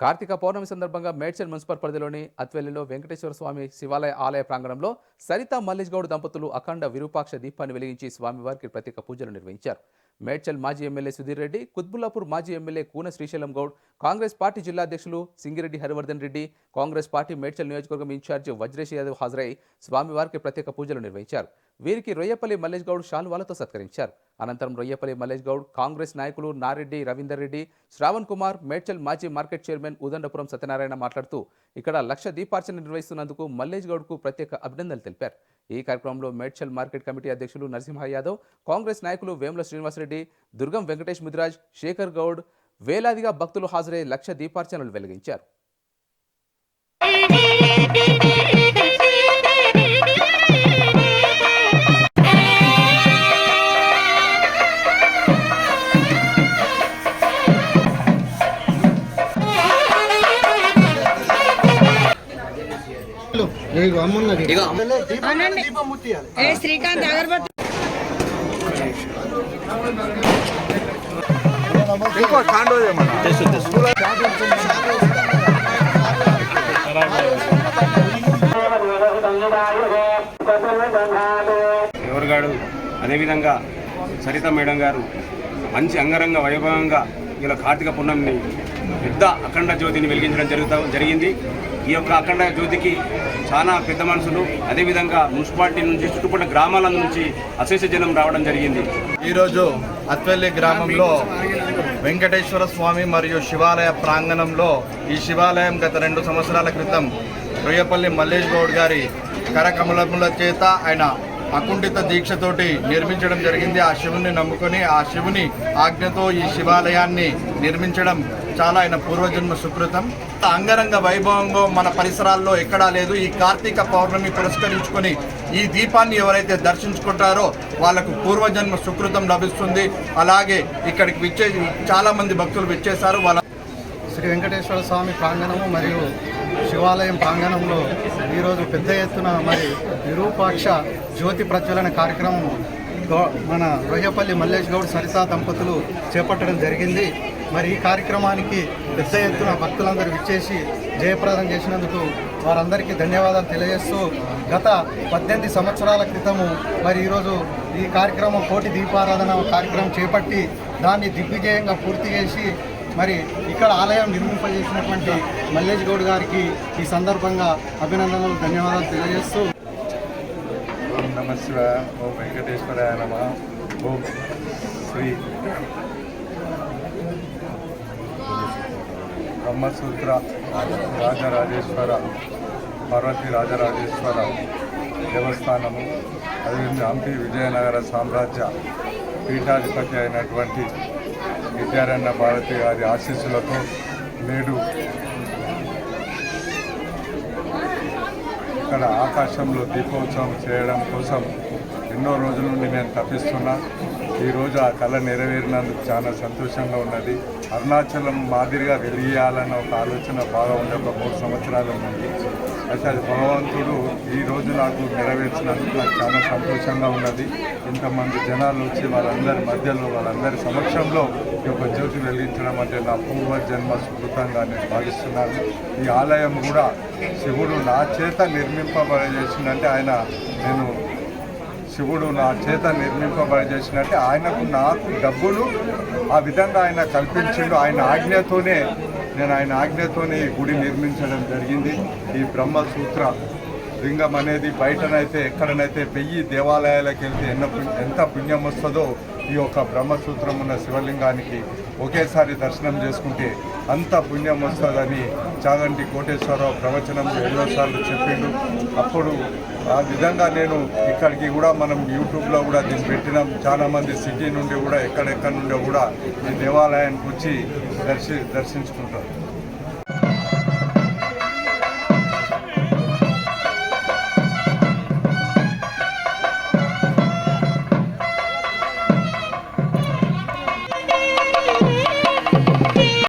కార్తీక పౌర్ణమి సందర్భంగా మేడ్చల్ మున్సిపల్ పరిధిలోని అత్వెల్లిలో వెంకటేశ్వర స్వామి శివాలయ ఆలయ ప్రాంగణంలో సరిత మల్లేష్ గౌడ్ దంపతులు అఖండ విరూపాక్ష దీపాన్ని వెలిగించి స్వామివారికి ప్రత్యేక పూజలు నిర్వహించారు. మేడ్చల్ మాజీ ఎమ్మెల్యే సుధీర్ రెడ్డి కుత్బుల్లాపూర్ మాజీ ఎమ్మెల్యే కూన శ్రీశైలం గౌడ్ కాంగ్రెస్ పార్టీ జిల్లా అధ్యక్షులు సింగిరెడ్డి హరివర్ధన్ రెడ్డి కాంగ్రెస్ పార్టీ మేడ్చల్ నియోజకవర్గం ఇన్ఛార్జ్ వజ్రేష్ యాదవ్ హాజరై స్వామివారికి ప్రత్యేక పూజలు నిర్వహించారు. వీరికి రొయ్యపల్లి మల్లేష్ గౌడ్ శాలువాలతో సత్కరించారు. అనంతరం రొయ్యపల్లి మల్లేష్ గౌడ్ కాంగ్రెస్ నాయకులు నారెడ్డి రవీందర్ రెడ్డి శ్రావణ్ కుమార్ మేడ్చల్ మాజీ మార్కెట్ చైర్మన్ ఉదండపురం సత్యనారాయణ మాట్లాడుతూ ఇక్కడ లక్ష దీపార్చన నిర్వహిస్తున్నందుకు మల్లేష్ గౌడ్కు ప్రత్యేక అభినందనలు తెలిపారు. ఈ కార్యక్రమంలో మేడ్చల్ మార్కెట్ కమిటీ అధ్యక్షులు నరసింహ యాదవ్ కాంగ్రెస్ నాయకులు వేముల శ్రీనివాసరెడ్డి దుర్గం వెంకటేష్ ముదిరాజ్ శేఖర్ గౌడ్ వేలాదిగా భక్తులు హాజరై లక్ష దీపార్చనలు వెలిగించారు. శ్రీకాంత్ అగరబత్తి. ఎవరుగాడు? అదేవిధంగా సరిత మేడం గారు మంచి అంగరంగ వైభవంగా ఇలా కార్తీక పున్నమిని పెద్ద అఖండ జ్యోతిని వెలిగించడం జరుగుతా జరిగింది. ఈ యొక్క అఖండ జ్యోతికి చాలా పెద్ద మనుషులు అదేవిధంగా మున్సిపాలిటీ నుంచి చుట్టుపక్కల గ్రామాల నుంచి అశేష జనం రావడం జరిగింది. ఈరోజు అత్వెల్లి గ్రామంలో వెంకటేశ్వర స్వామి మరియు శివాలయ ప్రాంగణంలో ఈ శివాలయం గత రెండు సంవత్సరాల క్రితం రొయ్యపల్లి మల్లేష్ గౌడ్ గారి కరకమలముల చేత ఆయన అకుంఠిత దీక్షతోటి నిర్మించడం జరిగింది. ఆ శివుని నమ్ముకొని ఆ శివుని ఆజ్ఞతో ఈ శివాలయాన్ని నిర్మించడం చాలా ఆయన పూర్వజన్మ సుకృతం. అంగరంగ వైభవంగా మన పరిసరాల్లో ఎక్కడా లేదు. ఈ కార్తీక పౌర్ణమి పురస్కరించుకొని ఈ దీపాన్ని ఎవరైతే దర్శించుకుంటారో వాళ్ళకు పూర్వజన్మ సుకృతం లభిస్తుంది. అలాగే ఇక్కడికి విచ్చే చాలా మంది భక్తులు విచ్చేశారు. వాళ్ళ శ్రీ వెంకటేశ్వర స్వామి ప్రాంగణము మరియు శివాలయం ప్రాంగణంలో ఈరోజు పెద్ద ఎత్తున మరి విరూపాక్ష జ్యోతి ప్రజ్వలన కార్యక్రమం మన రొయ్యపల్లి మల్లేష్ గౌడ్ సరితా దంపతులు చేపట్టడం జరిగింది. మరి ఈ కార్యక్రమానికి పెద్ద ఎత్తున భక్తులందరూ విచ్చేసి జయప్రదం చేసినందుకు వారందరికీ ధన్యవాదాలు తెలియజేస్తూ గత పద్దెనిమిది సంవత్సరాల క్రితము మరి ఈరోజు ఈ కార్యక్రమం కోటి దీపారాధన కార్యక్రమం చేపట్టి దాన్ని దిగ్విజయంగా పూర్తి చేసి మరి ఇక్కడ ఆలయం నిర్మింపజేసినటువంటి మల్లేష్ గౌడ్ గారికి ఈ సందర్భంగా అభినందనలు ధన్యవాదాలు తెలియజేస్తూ. ఓం నమ వెంకటేశ్వర ఓం వెంకటేశ్వరాయ నమ. ఓం శ్రీ బ్రహ్మసూత్ర రాజరాజేశ్వర పార్వతి రాజరాజేశ్వర దేవస్థానము అదేవిధంగా హంపి విజయనగర సామ్రాజ్య పీఠాధిపతి అయినటువంటి విద్యారణ్య భారతి గారి ఆశీస్సులతో నేడు ఇక్కడ ఆకాశంలో దీపోత్సవం చేయడం కోసం ఎన్నో రోజుల నుండి నేను తప్పిస్తున్నా. ఈరోజు ఆ కళ నెరవేరినందుకు చాలా సంతోషంగా ఉన్నది. అరుణాచలం మాదిరిగా వెలిగియాలన్న ఒక ఆలోచన బాగా ఉండే ఒక మూడు సంవత్సరాల నుండి అయితే అది భగవంతుడు ఈ రోజు నాకు నెరవేర్చినందుకు నాకు చాలా సంతోషంగా ఉన్నది. ఇంతమంది జనాలు వచ్చి వాళ్ళందరి మధ్యలో వాళ్ళందరి సమక్షంలో ఈ యొక్క జ్యోతి వెలిగించడం అంటే నా పూర్వ జన్మ సుకృతంగా నేను భావిస్తున్నాను. ఈ ఆలయం కూడా శివుడు నా చేత నిర్మింపబడేసిందంటే ఆయన నేను శివుడు నా చేత నిర్మింపబడేసినట్టే ఆయనకు నాకు డబ్బులు ఆ విధంగా ఆయన కల్పించిండు. ఆయన ఆజ్ఞతోనే నేను ఆయన ఆజ్ఞతోనే ఈ గుడి నిర్మించడం జరిగింది. ఈ బ్రహ్మసూత్ర లింగం అనేది బయటనైతే ఎక్కడనైతే వెయ్యి దేవాలయాలకు వెళ్తే ఎన్న ఎంత పుణ్యం వస్తుందో ఈ యొక్క బ్రహ్మసూత్రం ఉన్న శివలింగానికి ఒకేసారి దర్శనం చేసుకుంటే అంత పుణ్యం వస్తుందని చాగంటి కోటేశ్వరరావు ప్రవచనంలో ఎన్నోసార్లు చెప్పిండు. అప్పుడు ఆ విధంగా నేను ఇక్కడికి కూడా మనం యూట్యూబ్లో కూడా దీన్ని పెట్టినాం. చాలామంది సిటీ నుండి కూడా ఎక్కడెక్కడ నుండి కూడా ఈ దేవాలయానికి వచ్చి దర్శి దర్శించుకుంటారు.